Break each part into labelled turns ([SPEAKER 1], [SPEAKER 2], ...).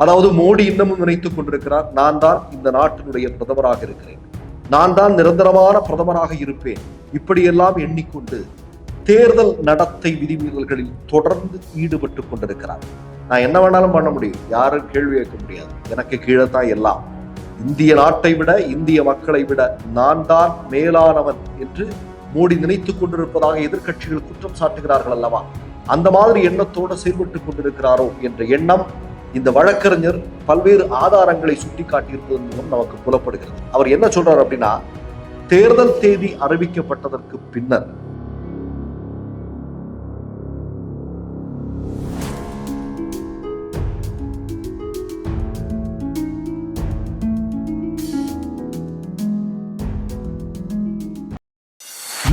[SPEAKER 1] அதாவது மோடி இன்னமும் நினைத்துக் கொண்டிருக்கிறார் நான் தான் இந்த நாட்டினுடைய பிரதமராக இருக்கிறேன். நான் தான் நிரந்தரமான பிரதமராக இருப்பேன். இப்படியெல்லாம் எண்ணிக்கொண்டு தேர்தல் நடத்தை விதிமீறல்களில் தொடர்ந்து ஈடுபட்டு கொண்டிருக்கிறார். நான் என்ன வேணாலும் பண்ண முடியும். யாரும் கேள்வி கேட்க முடியாது. எனக்கு கீழே தான் எல்லாம். இந்திய நாட்டை விட இந்திய மக்களை விட நான் தான் மேலானவன் என்று மோடி நினைத்துக் கொண்டிருப்பதாக எதிர்க்கட்சிகள் குற்றம் சாட்டுகிறார்கள் அல்லவா? அந்த மாதிரி எண்ணத்தோடு செயல்பட்டு கொண்டிருக்கிறாரோ என்ற எண்ணம் இந்த வழக்கறிஞர் பல்வேறு ஆதாரங்களை சுட்டிக்காட்டியிருப்பதன் மூலம் நமக்கு புலப்படுகிறது. அவர் என்ன சொல்றார் அப்படின்னா தேர்தல் தேதி அறிவிக்கப்பட்டதற்கு பின்னர்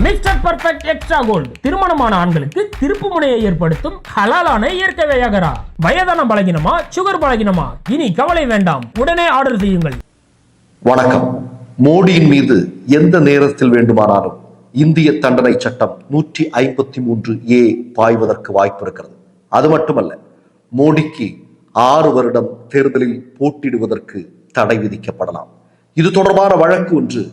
[SPEAKER 2] மிஸ்டர் பர்ஃபெக்ட் எக்ஸ்ட்ரா கோல்டு திருமணமான ஆண்களுக்கு திருப்பு முனையை ஏற்படுத்தும் ஹலாலான இயற்கை வியாகரா. வயதான பலகினமா சுகர் பலகினமா? இனி கவலை வேண்டாம். உடனே ஆர்டர் செய்யுங்கள்.
[SPEAKER 1] வணக்கம். மோடியின் மீது எந்த நேரத்தில் வேண்டுமானாலும் இந்திய தண்டனை சட்டம் நூற்றி ஐம்பத்தி மூன்று ஏ பாய்வதற்கு வாய்ப்பு இருக்கிறது. அது மட்டுமல்ல மோடிக்கு ஆறு வருடம் தேர்தலில் போட்டியிடுவதற்கு தடை விதிக்கப்படலாம். இது தொடர்பான வழக்கு ஒன்று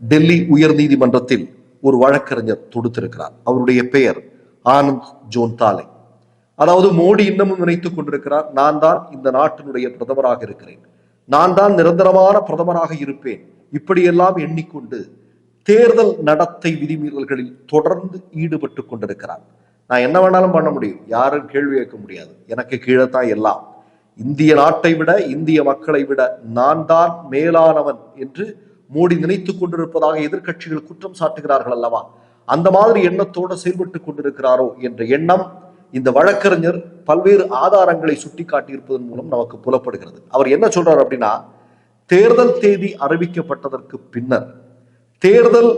[SPEAKER 1] டெல்லி உயர் நீதிமன்றத்தில் ஒரு வழக்கறிஞர் தொடுத்திருக்கிறார். அவருடைய பெயர் ஆனந்த் ஜோன்தாலே அதாவது மோடி இன்னமும் நினைத்துக் கொண்டிருக்கிறார் நான் தான் இந்த நாட்டினுடைய பிரதமராக இருக்கிறேன். நான் தான் நிரந்தரமான பிரதமராக இருப்பேன். இப்படியெல்லாம் எண்ணிக்கொண்டு தேர்தல் நடத்தை விதிமீறல்களில் தொடர்ந்து ஈடுபட்டு கொண்டிருக்கிறார். நான் என்ன வேணாலும் பண்ண முடியும். யாரும் கேள்வி கேட்க முடியாது. எனக்கு கீழே தான் எல்லாம். இந்திய நாட்டை விட இந்திய மக்களை விட நான் தான் மேலானவன் என்று மோடி நினைத்துக் கொண்டிருப்பதாக எதிர்க்கட்சிகள் குற்றம் சாட்டுகிறார்கள் அல்லவா? அந்த மாதிரி எண்ணத்தோடு செயல்பட்டு கொண்டிருக்கிறாரோ என்ற எண்ணம் இந்த வழக்கறிஞர் பல்வேறு ஆதாரங்களை சுட்டிக்காட்டியிருப்பதன் மூலம் நமக்கு புலப்படுகிறது. அவர் என்ன சொல்றார் அப்படின்னா தேர்தல் தேதி அறிவிக்கப்பட்டதற்கு பின்னர் தேர்தல்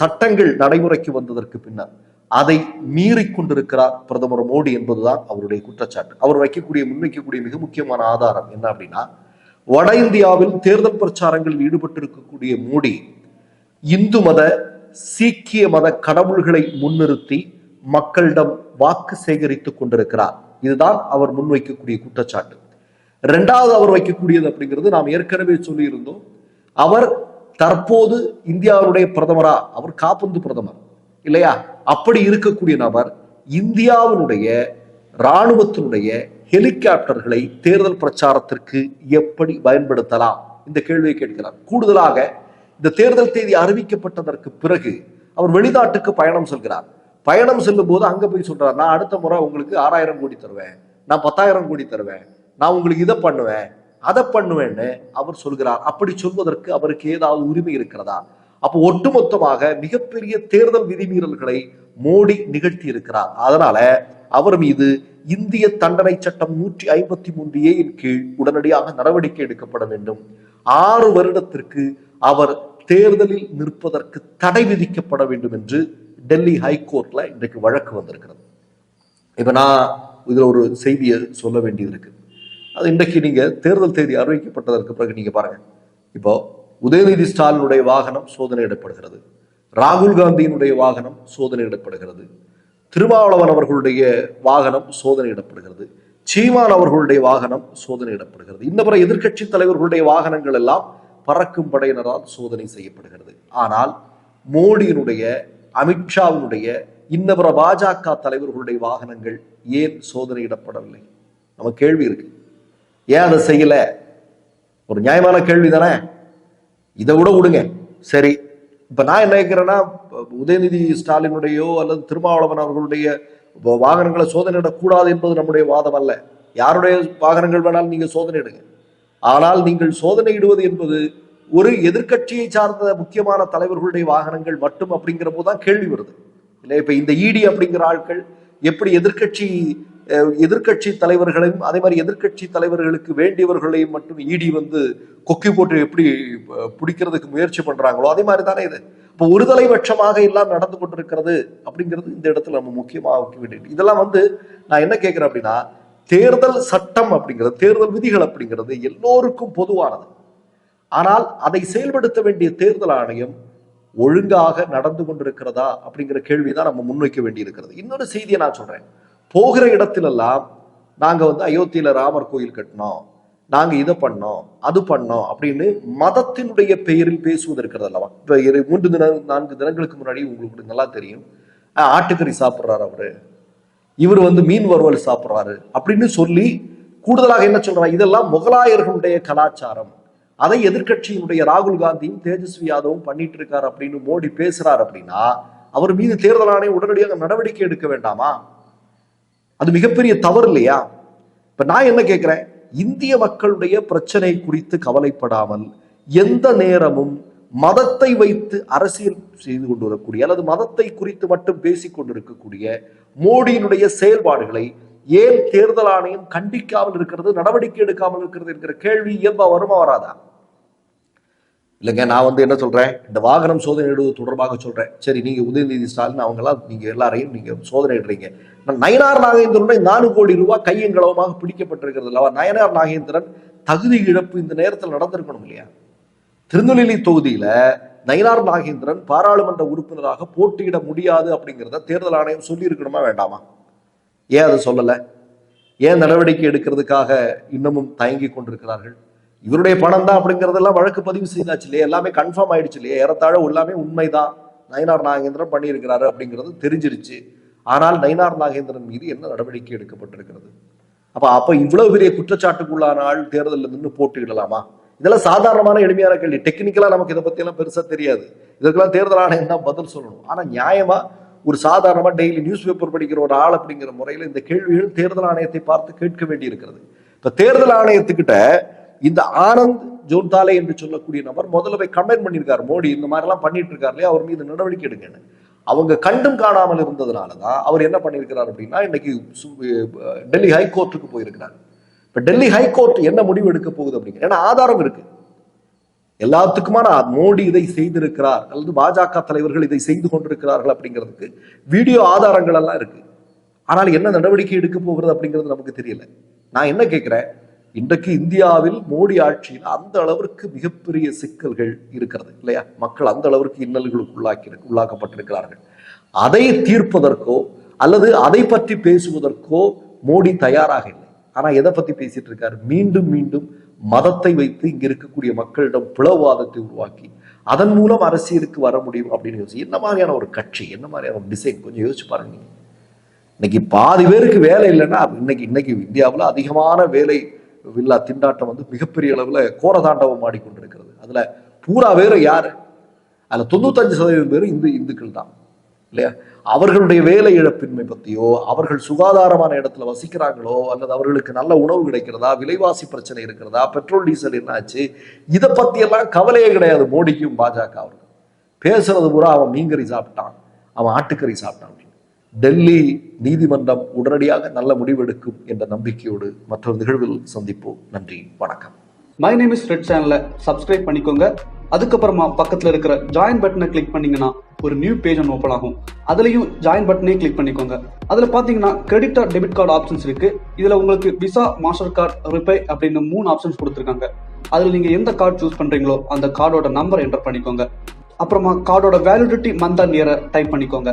[SPEAKER 1] சட்டங்கள் நடைமுறைக்கு வந்ததற்கு பின்னர் அதை மீறி கொண்டிருக்கிறார் பிரதமர் மோடி என்பதுதான் அவருடைய குற்றச்சாட்டு. அவர் வைக்கக்கூடிய முன்வைக்கக்கூடிய மிக முக்கியமான ஆதாரம் என்ன அப்படின்னா வட இந்தியாவில் தேர்தல் பிரச்சாரங்களில் ஈடுபட்டிருக்கக்கூடிய மோடி இந்து மத சீக்கிய மத கடவுள்களை முன்னிறுத்தி மக்களிடம் வாக்கு சேகரித்துக் கொண்டிருக்கிறார். இதுதான் அவர் முன்வைக்கக்கூடிய குற்றச்சாட்டு. இரண்டாவது அவர் வைக்கக்கூடியது அப்படிங்கிறது நாம் ஏற்கனவே சொல்லியிருந்தோம். அவர் தற்போது இந்தியாவுடைய பிரதமரா? அவர் காப்பந்து பிரதமர். இல்லையா? அப்படி இருக்கக்கூடிய நபர் இந்தியாவினுடைய இராணுவத்தினுடைய ஹெலிகாப்டர்களை தேர்தல் பிரச்சாரத்திற்கு எப்படி பயன்படுத்தலாம்? இந்த கேள்வியை கேட்கிறார். கூடுதலாக இந்த தேர்தல் தேதி அறிவிக்கப்பட்டதற்கு பிறகு அவர் வெளிநாட்டுக்கு பயணம் செல்கிறார். பயணம் செல்லும் போது அங்கே போய் சொல்றார் நான் அடுத்த முறை உங்களுக்கு ஆறாயிரம் கோடி தருவேன். நான் பத்தாயிரம் கோடி தருவேன். நான் உங்களுக்கு இதை பண்ணுவேன் அதை பண்ணுவேன்னு அவர் சொல்கிறார். அப்படி சொல்வதற்கு அவருக்கு ஏதாவது உரிமை இருக்கிறதா? அப்போ ஒட்டுமொத்தமாக மிகப்பெரிய தேர்தல் விதிமீறல்களை மோடி நிகழ்த்தி இருக்கிறார். அதனால அவர் மீது இந்திய தண்டனை சட்டம் நூற்றி ஐம்பத்தி மூன்று ஏயின் கீழ் உடனடியாக நடவடிக்கை எடுக்கப்பட வேண்டும். ஆறு வருடத்திற்கு அவர் தேர்தலில் நிற்பதற்கு தடை விதிக்கப்பட வேண்டும் என்று டெல்லி ஹைகோர்ட்ல இன்றைக்கு வழக்கு வந்திருக்கிறது. இப்ப நான் இதுல ஒரு செய்தியை சொல்ல வேண்டியது இருக்கு அது இன்றைக்கு நீங்க தேர்தல் தேதி அறிவிக்கப்பட்டதற்கு பிறகு நீங்க பாருங்க. இப்போ உதயநிதி ஸ்டாலினுடைய வாகனம் சோதனையிடப்படுகிறது. ராகுல் காந்தியினுடைய வாகனம் சோதனையிடப்படுகிறது. திருமாவளவன் அவர்களுடைய வாகனம் சோதனையிடப்படுகிறது. சீமான் அவர்களுடைய வாகனம் சோதனையிடப்படுகிறது. இன்னபிற எதிர்க்கட்சி தலைவர்களுடைய வாகனங்கள் எல்லாம் பறக்கும் படையினரால் சோதனை செய்யப்படுகிறது. ஆனால் மோடியினுடைய அமித்ஷாவினுடைய இன்னபிற பாஜக தலைவர்களுடைய வாகனங்கள் ஏன் சோதனையிடப்படவில்லை? நம்ம கேள்வி இருக்கு. ஏன் அதை செய்யல? ஒரு நியாயமான கேள்வி தானே இதை விட விடுங்க. சரி இப்ப நான் என்ன கேட்கிறேன்னா உதயநிதி ஸ்டாலினுடையோ அல்லது திருமாவளவன் அவர்களுடைய வாகனங்களை சோதனையிடக்கூடாது என்பது நம்முடைய வாதம் அல்ல. யாருடைய வாகனங்கள் வேணாலும் நீங்க சோதனையிடுங்க ஆனால் நீங்கள் சோதனையிடுவது என்பது ஒரு எதிர்க்கட்சியை சார்ந்த முக்கியமான தலைவர்களுடைய வாகனங்கள் மட்டும் அப்படிங்கிற போதுதான் கேள்வி வருது. இல்லை இப்ப இந்த இடி அப்படிங்கிற ஆட்கள் எப்படி எதிர்க்கட்சி எதிர்க்கட்சி தலைவர்களையும் அதே மாதிரி எதிர்க்கட்சி தலைவர்களுக்கு வேண்டியவர்களையும் மட்டும் இடி வந்து கொக்கி போட்டு எப்படி பிடிக்கிறதுக்கு முயற்சி பண்றாங்களோ அதே மாதிரி தானே இது. இப்போ ஒருதலை பட்சமாக எல்லாம் நடந்து கொண்டிருக்கிறது அப்படிங்கிறது இந்த இடத்துல நம்ம முக்கியமாக வைக்க வேண்டியது. இதெல்லாம் வந்து நான் என்ன கேட்கிறேன் அப்படின்னா தேர்தல் சட்டம் அப்படிங்கிறது தேர்தல் விதிகள் அப்படிங்கிறது எல்லோருக்கும் பொதுவானது. ஆனால் அதை செயல்படுத்த வேண்டிய தேர்தல் ஆணையம் ஒழுங்காக நடந்து கொண்டிருக்கிறதா அப்படிங்கிற கேள்வி தான் நம்ம முன்வைக்க வேண்டியிருக்கிறது. இன்னொரு செய்தியை நான் சொல்றேன். போகிற இடத்திலெல்லாம் நாங்கள் வந்து அயோத்தியில ராமர் கோயில் கட்டினோம். நாங்க இதை பண்ணோம் அது பண்ணோம் அப்படின்னு மதத்தினுடைய பெயரில் பேசுவது இருக்கிறது அல்லவா? இப்ப இரு- மூன்று தின நான்கு தினங்களுக்கு முன்னாடி உங்களுக்கு நல்லா தெரியும். ஆட்டுக்கறி சாப்பிட்றாரு அவரு. இவர் வந்து மீன் வறுவல் சாப்பிட்றாரு அப்படின்னு சொல்லி கூடுதலாக என்ன சொல்றாங்க? இதெல்லாம் முகலாயர்களுடைய கலாச்சாரம். அதை எதிர்க்கட்சியினுடைய ராகுல் காந்தியும் தேஜஸ்வி யாதவும் பண்ணிட்டு இருக்காரு அப்படின்னு மோடி பேசுறாரு அப்படின்னா அவர் மீது தேர்தல் ஆணையம் உடனடியாக நடவடிக்கை எடுக்க வேண்டாமா? அது மிகப்பெரிய தவறு இல்லையா? இப்ப நான் என்ன கேட்கிறேன்? இந்திய மக்களுடைய பிரச்சனை குறித்து கவலைப்படாமல் எந்த நேரமும் மதத்தை வைத்து அரசியல் செய்து கொண்டு வரக்கூடிய அல்லது மதத்தை குறித்து மட்டும் பேசிக் கொண்டிருக்கக்கூடிய மோடியினுடைய செயல்பாடுகளை ஏன் தேர்தல் ஆணையம் கண்டிக்காமல் இருக்கிறது நடவடிக்கை எடுக்காமல் இருக்கிறது என்கிற கேள்வி இயல்பா வருமா வராதா? இல்லைங்க நான் வந்து என்ன சொல்கிறேன் இந்த வாகனம் சோதனை இடுவது தொடர்பாக சொல்கிறேன் சரி நீங்கள் உதயநிதி ஸ்டாலின் அவங்களாம் நீங்கள் எல்லாரையும் நீங்கள் சோதனை இடுறீங்க. நான் நயனார் நாகேந்திரனுடைய நாலு கோடி ரூபாய் கையங்களவமாக பிடிக்கப்பட்டிருக்கிறது இல்லவா நயனார் நாகேந்திரன் தகுதி இழப்பு இந்த நேரத்தில் நடந்திருக்கணும் இல்லையா? திருநெல்வேலி தொகுதியில் நயினார் நாகேந்திரன் பாராளுமன்ற உறுப்பினராக போட்டியிட முடியாது அப்படிங்கிறத தேர்தல் ஆணையம் சொல்லியிருக்கணுமா வேண்டாமா? ஏன் அதை சொல்லலை? ஏன் நடவடிக்கை எடுக்கிறதுக்காக இன்னமும் தயங்கி கொண்டிருக்கிறார்கள்? இவருடைய பணம் தான் அப்படிங்கிறதெல்லாம் வழக்கு பதிவு செய்தாச்சு இல்லையா? எல்லாமே கன்ஃபார்ம் ஆயிடுச்சு இல்லையா? ஏறத்தாழ எல்லாமே உண்மைதான். நயினார் நாகேந்திரன் பண்ணியிருக்கிறாரு அப்படிங்கிறது தெரிஞ்சிருச்சு. ஆனால் நயினார் நாகேந்திரன் மீது என்ன நடவடிக்கை எடுக்கப்பட்டிருக்கிறது? அப்ப அப்ப இவ்வளவு பெரிய குற்றச்சாட்டுக்குள்ளான ஆள் தேர்தலில் நின்று போட்டியிடலாமா? இதெல்லாம் சாதாரணமான எளிமையான கேள்வி. டெக்னிக்கலா நமக்கு இதை பத்தி எல்லாம் பெருசா தெரியாது. இதற்கெல்லாம் தேர்தல் ஆணையம் தான் பதில் சொல்லணும். ஆனா நியாயமா ஒரு சாதாரணமா டெய்லி நியூஸ் பேப்பர் படிக்கிற ஒரு ஆள் அப்படிங்கிற முறையில இந்த கேள்விகள் தேர்தல் ஆணையத்தை பார்த்து கேட்க வேண்டி இருக்கிறது இப்ப தேர்தல் ஆணையத்துக்கிட்ட இந்த ஆனந்த் ஜோன்தாலே என்று சொல்லக்கூடிய நபர் முதல்ல போய் கமெண்ட் பண்ணியிருக்காரு மோடி இந்த மாதிரிலாம் பண்ணிட்டு இருக்காரு இல்லையா? அவர் மீது நடவடிக்கை எடுங்கன்னு அவங்க கண்டும் காணாமல் இருந்ததுனால தான் அவர் என்ன பண்ணியிருக்கிறார் அப்படின்னா இன்னைக்கு சு- டெல்லி ஹைகோர்ட்டுக்கு போயிருக்கிறார். இப்போ டெல்லி ஹைகோர்ட் என்ன முடிவு எடுக்க போகுது அப்படிங்கிற ஏன்னா ஆதாரம் இருக்கு. எல்லாத்துக்குமான மோடி இதை செய்திருக்கிறார். அல்லது பாஜக தலைவர்கள் இதை செய்து கொண்டிருக்கிறார்கள் அப்படிங்கிறதுக்கு வீடியோ ஆதாரங்கள் எல்லாம் இருக்கு. ஆனால் என்ன நடவடிக்கை எடுக்க போகிறது அப்படிங்கிறது நமக்கு தெரியல. நான் என்ன கேட்கிறேன்? இன்றைக்கு இந்தியாவில் மோடி ஆட்சியில் அந்த அளவிற்கு மிகப்பெரிய சிக்கல்கள் இருக்கிறது இல்லையா? மக்கள் அந்த அளவிற்கு இன்னல்களுக்கு உள்ளாக்கி உள்ளாக்கப்பட்டிருக்கிறார்கள். அதை தீர்ப்பதற்கோ அல்லது அதை பற்றி பேசுவதற்கோ மோடி தயாராக இல்லை. ஆனா எதை பத்தி பேசிட்டு இருக்காரு? மீண்டும் மீண்டும் மதத்தை வைத்து இங்க இருக்கக்கூடிய மக்களிடம் பிளவாதத்தை உருவாக்கி அதன் மூலம் அரசியலுக்கு வர முடியும் அப்படின்னு யோசிச்சு என்ன மாதிரியான ஒரு கட்சி என்ன மாதிரியான ஒரு டிசைன் கொஞ்சம் யோசிச்சு பாருங்க. இன்னைக்கு பாதி பேருக்கு வேலை இல்லைன்னா இன்னைக்கு இன்னைக்கு இந்தியாவில் அதிகமான வேலை வில்லா திண்டாட்டம் வந்து மிகப்பெரிய அளவுல கோரதாண்டவம் ஆடிக்கொண்டிருக்கிறது. அதுல பூரா வேறு யாரு? அதுல தொண்ணூத்தஞ்சு சதவீதம் பேர் இந்து இந்துக்கள் தான். இல்லையா? அவர்களுடைய வேலை இழப்பின்மை பத்தியோ அவர்கள் சுகாதாரமான இடத்துல வசிக்கிறாங்களோ அல்லது அவர்களுக்கு நல்ல உணவு கிடைக்கிறதா விலைவாசி பிரச்சனை இருக்கிறதா பெட்ரோல் டீசல் என்னாச்சு இதை பத்தி எல்லாம் கவலையே கிடையாது மோடிக்கும் பாஜக அவர்கள் பேசுறது பூரா அவன் மீன்கறி சாப்பிட்டான். அவன் ஆட்டுக்கறி சாப்பிட்டான். டெல்லி நீதிமன்றம் உடனடியாக நல்ல முடிவெடுக்கும் என்ற நம்பிக்கையோடு மற்றொரு நிகழ்வில் சந்திப்போம். நன்றி வணக்கம்.
[SPEAKER 3] மை நேம் இஸ் ரெட் சேனலை சப்ஸ்கிரைப் பண்ணிக்கோங்க. அதுக்கப்புறமா பக்கத்துல இருக்கிற ஜாயின் பட்டனை கிளிக் பண்ணீங்கன்னா ஒரு நியூ பேஜ் ஒன்று ஓப்பன் ஆகும். அதுலயும் ஜாயின் பட்டனே கிளிக் பண்ணிக்கோங்க. அதுல பாத்தீங்கன்னா credit or debit card options இருக்கு. இதுல உங்களுக்கு விசா மாஸ்டர் கார்டு ரிப்பே அப்படின்னு மூணு ஆப்ஷன்ஸ் கொடுத்துருக்காங்க. அதுல நீங்க எந்த கார்டு சூஸ் பண்றீங்களோ அந்த கார்டோட நம்பர் என்டர் பண்ணிக்கோங்க. அப்புறமா கார்டோட வேலிடிட்டி மந்த் அண்ட் இயரை டைப் பண்ணிக்கோங்க.